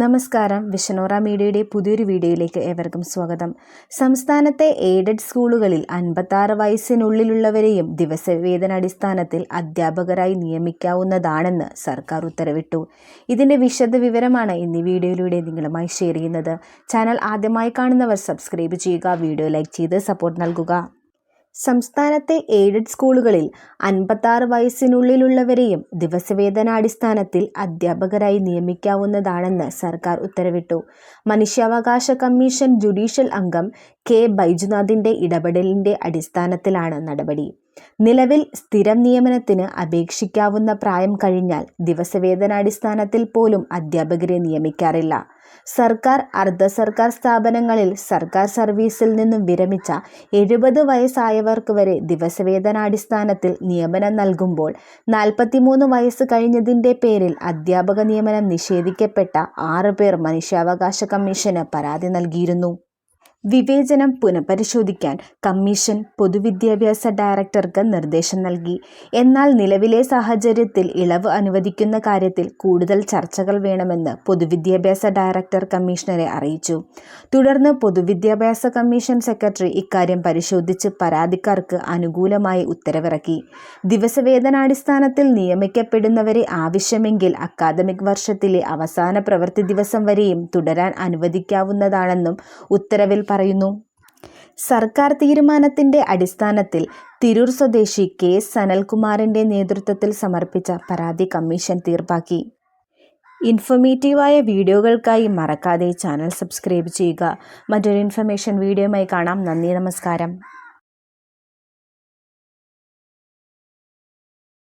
നമസ്കാരം. വിഷനോറ മീഡിയയുടെ പുതിയൊരു വീഡിയോയിലേക്ക് ഏവർക്കും സ്വാഗതം. സംസ്ഥാനത്തെ എയ്ഡഡ് സ്കൂളുകളിൽ അൻപത്താറ് വയസ്സിനുള്ളിലുള്ളവരെയും ദിവസവേതനാടിസ്ഥാനത്തിൽ അധ്യാപകരായി നിയമിക്കാവുന്നതാണെന്ന് സർക്കാർ ഉത്തരവിട്ടു. ഇതിന്റെ വിശദ വിവരമാണ് ഇന്ന് വീഡിയോയിലൂടെ നിങ്ങളുമായി ഷെയർ ചെയ്യുന്നത്. ചാനൽ ആദ്യമായി കാണുന്നവർ സബ്സ്ക്രൈബ് ചെയ്യുക വീഡിയോ ലൈക്ക് ചെയ്ത് സപ്പോർട്ട് നൽകുക. സംസ്ഥാനത്തെ എയ്ഡഡ് സ്കൂളുകളിൽ അൻപത്താറ് വയസ്സിനുള്ളിലുള്ളവരെയും ദിവസവേതനാടിസ്ഥാനത്തിൽ അധ്യാപകരായി നിയമിക്കാവുന്നതാണെന്ന് സർക്കാർ ഉത്തരവിട്ടു. മനുഷ്യാവകാശ കമ്മീഷൻ ജുഡീഷ്യൽ അംഗം കെ. ബൈജുനാഥിന്റെ ഇടപെടലിന്റെ അടിസ്ഥാനത്തിലാണ് നടപടി. നിലവിൽ സ്ഥിരം നിയമനത്തിന് അപേക്ഷിക്കാവുന്ന പ്രായം കഴിഞ്ഞാൽ ദിവസവേതനാടിസ്ഥാനത്തിൽ പോലും അധ്യാപകരെ നിയമിക്കാറില്ല. സർക്കാർ അർദ്ധ സർക്കാർ സ്ഥാപനങ്ങളിൽ സർക്കാർ സർവീസിൽ നിന്നും വിരമിച്ച എഴുപത് വയസ്സായവർക്ക് വരെ ദിവസവേതനാടിസ്ഥാനത്തിൽ നിയമനം നൽകുമ്പോൾ നാൽപ്പത്തിമൂന്ന് വയസ്സ് കഴിഞ്ഞതിന്റെ പേരിൽ അധ്യാപക നിയമനം നിഷേധിക്കപ്പെട്ട ആറ് പേർ മനുഷ്യാവകാശ കമ്മീഷന് പരാതി നൽകിയിരുന്നു. വിവേചനം പുനഃപരിശോധിക്കാൻ കമ്മീഷൻ പൊതുവിദ്യാഭ്യാസ ഡയറക്ടർക്ക് നിർദ്ദേശം നൽകി. എന്നാൽ നിലവിലെ സാഹചര്യത്തിൽ ഇളവ് അനുവദിക്കുന്ന കാര്യത്തിൽ കൂടുതൽ ചർച്ചകൾ വേണമെന്ന് പൊതുവിദ്യാഭ്യാസ ഡയറക്ടർ കമ്മീഷണറെ അറിയിച്ചു. തുടർന്ന് പൊതുവിദ്യാഭ്യാസ കമ്മീഷൻ സെക്രട്ടറി ഇക്കാര്യം പരിശോധിച്ച് പരാതിക്കാർക്ക് അനുകൂലമായി ഉത്തരവിറക്കി. ദിവസവേതനാടിസ്ഥാനത്തിൽ നിയമിക്കപ്പെടുന്നവരെ ആവശ്യമെങ്കിൽ അക്കാദമിക് വർഷത്തിലെ അവസാന പ്രവൃത്തി ദിവസം വരെയും തുടരാൻ അനുവദിക്കാവുന്നതാണെന്നും ഉത്തരവിൽ പറയുന്നു. സർക്കാർ തീരുമാനത്തിന്റെ അടിസ്ഥാനത്തിൽ തിരൂർ സ്വദേശി കെ. സനൽകുമാറിന്റെ നേതൃത്വത്തിൽ സമർപ്പിച്ച പരാതി കമ്മീഷൻ തീർപ്പാക്കി. ഇൻഫോർമേറ്റീവായ വീഡിയോകൾക്കായി മറക്കാതെ ചാനൽ സബ്സ്ക്രൈബ് ചെയ്യുക. മറ്റൊരു ഇൻഫർമേഷൻ വീഡിയോയുമായി കാണാം. നന്ദി നമസ്കാരം.